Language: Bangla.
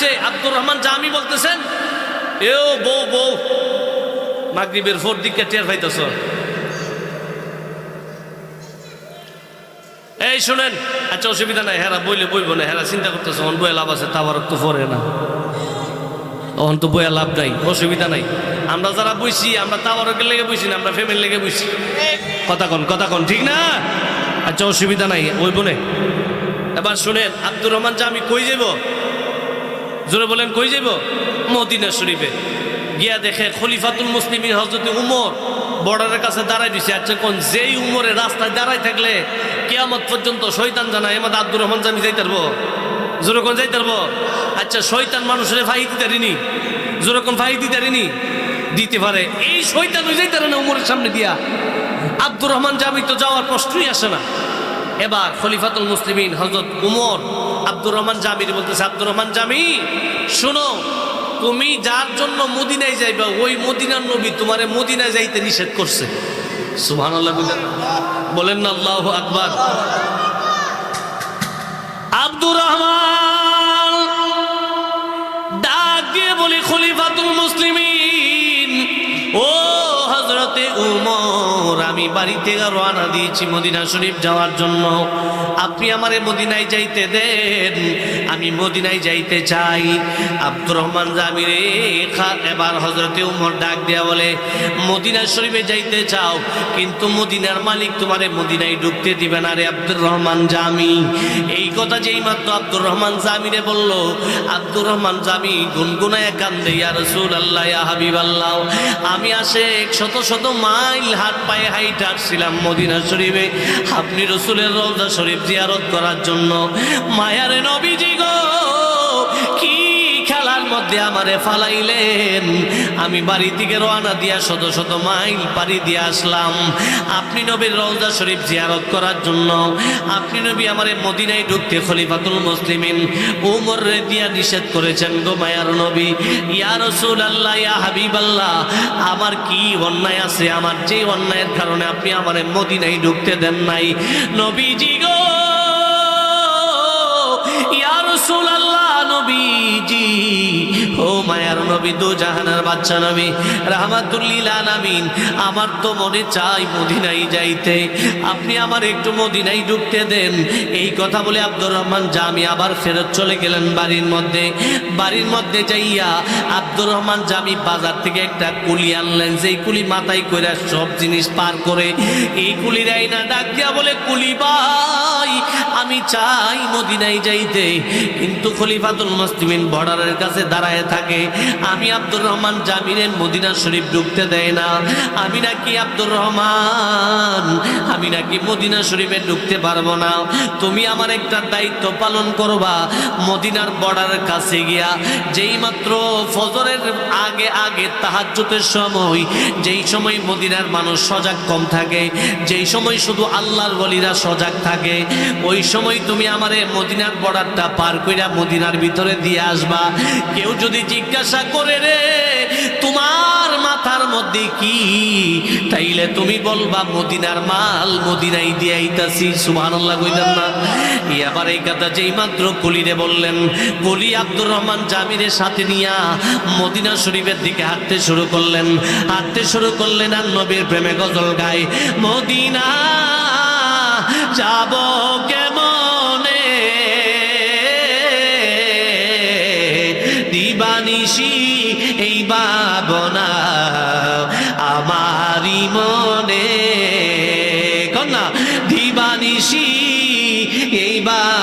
হয়েছে আব্দুর রহমান জামি বলতেছেন? এও বউ বউ। মাগরিবের ফোর দিকে টের পাইতেছ। এই শুনেন আচ্ছা অসুবিধা নাই, হেরা বইলে বইব না, হেরা চিন্তা করতেছে অন বইয়া লাভ আছে তাবার তো পরে না। অন তো বইয়া লাভ নাই, অসুবিধা নাই। আমরা যারা বইছি, আমরা তাবারকের লেগে বইছি না, আমরা ফ্যামিলির লেগে বইছি। কথা কন কথা কন, ঠিক না? আচ্ছা অসুবিধা নাই ওই বনে এবার শুনেন, আব্দুর রহমান যে আমি কই যাইব? জোরে বলেন, কই যাইব? মদিনা শরীফে। গিয়া দেখে খলিফাতুল মুসলিমিন হজরত উমর বর্ডারের কাছে দাঁড়াই দিছে। আচ্ছা কোন যেই উমরে রাস্তায় দাঁড়াই থাকলে কেয়ামত পর্যন্ত শয়তান জানা এমাদ আব্দুর রহমান জামি যাই পারব? জোরে কোন যাইতে পারব? আচ্ছা শয়তান মানুষের ফাই দিতে পারিনি? জোরে কোন ফাই দিতে পারিনি? দিতে পারে। এই শয়তান ওই যাইতে না উমরের সামনে দিয়া। আব্দুর রহমান জামি তো যাওয়ার প্রশ্নই আসে না। এবার খলিফাতুল মুসলিমিন হজরত উমর আব্দুর রহমান জামির বলতেছে, আব্দুর রহমান জামি শোনো, তুমি যার জন্য মদিনায় যাইবা, ওই মদিনার নবী তোমারে মদিনায় যাইতে নিষেধ করছে। সুহান বলেন না, আল্লাহ আকবর। আব্দুর রহমান হজরতে উমর, আমি বাড়িতে রওনা দিয়েছি মদিনা শরীফ যাওয়ার জন্য। আপনি আমারে মদিনায় যাইতে দেন। আমি মদিনায় যাইতে চাই। আব্দুর রহমান জামিরে এবার হজরতে উমর ডাক দেয়া বলে, মদিনা শরীফে যাইতে চাও, কিন্তু মদিনার মালিক তোমারে মদিনায় ঢুকতে দিবে না রে আব্দুর রহমান জামি। এই কথা যেই মাত্র আব্দুর রহমান জামিরে বলল, আব্দুর রহমান জামি গুনগুনায় কান্দে, ইয়া রসুল আল্লাহ হাবিব আল্লাহ আমি আসে শত শত মাইল হাত পায়ে হাইট আসছিলাম মদিনা শরীফে। আপনি রসুলের রওজা শরীফ জিয়ারত করার জন্য। মায়ারে নবীজি গো, কি খেলার মধ্যে আমারে ফালাইলেন? আমি বাড়ি থেকে রওনা দিয়া শত শত মাইল পাড়ি দিয়ে আসলাম। আপনি নবীর রওজা শরীফ জিয়ারত করার জন্য। আপনি নবী আমারে মদিনায় ঢুকতে খলিফাতুল মুসলিমিন উমর রে দিয়া নিষেধ করেছেন গো মায়ার নবী। ইয়া রসুল আল্লাহ ইয়া হাবিব আল্লাহ আমার কি অন্যায় আছে? আমার যে অন্যায়ের কারণে আপনি আমারে মদিনায় ঢুকতে দেন নাই। নবীজি গো ইয়া রাসূলুল্লাহ নবীজি। ও মায়ার নবী, দু জাহানের বাচ্চা নবী। রাহমাতুল্লিল আলামিন, আমার তো মনে চাই মদিনায় যাইতে। আপনি আমার একটু মদিনায় ঢুকতে দেন। এই কথা বলে আব্দুর রহমান জামি আবার ফেরত চলে গেলেন বাড়ির মধ্যে। বাড়ির মধ্যে যাইয়া আব্দুর রহমান জামি বাজার থেকে একটা কুলি আনলেন। যেই কুলি মাথায় করে সব জিনিস পার করে এই কুলির আইনা ডাক দিয়া বলে, কুলি ভাই, আমি চাই মদিনায় যাইতে। কিন্তু খলিফাতুল মুসলিমিন বর্ডারের কাছে দাঁড়ায় থাকে। আমি আব্দুর রহমান জামিনের মদিনা শরীফ ঢুকতে দেয় না। আমি নাকি আব্দুর রহমান, আমি নাকি মদিনা শরীফে ঢুকতে পারব না। তুমি আমার একটা দায়িত্ব পালন করবা, মদিনার বর্ডারের কাছে গিয়া। যেই মাত্র ফজরের আগে আগে তাহাজ্জুতের সময়, যেই সময় মদিনার মানুষ সজাগ কম থাকে, যেই সময় শুধু আল্লাহর বলিরা সজাগ থাকে, ওই সময় তুমি আমারে মদিনার বর্ডারটা পার কইরা মদিনার ভিতরে দিয়ে আসবা। কেউ যদি জিজ্ঞাসা করে রে, তোমার মাথার মধ্যে কি? তাইলে তুমি বলবা, মদিনার মাল মদিনাই দিয়ে আইতাছি। সুবহানাল্লাহ কইলেন না। এবার এই কথা যেই মাত্র কলিরে বললেন, কলি আব্দুর রহমান জামিরের সাথে নিয়া মদিনা শরীফের দিকে হাঁটতে শুরু করলেন। হাঁটতে শুরু করলেন আর নবীর প্রেমে গজল গায়, মদিনা দিবানিসি এই ভাবনা আমারি মনে। কন্যা দিবানিসি এই ভাবনা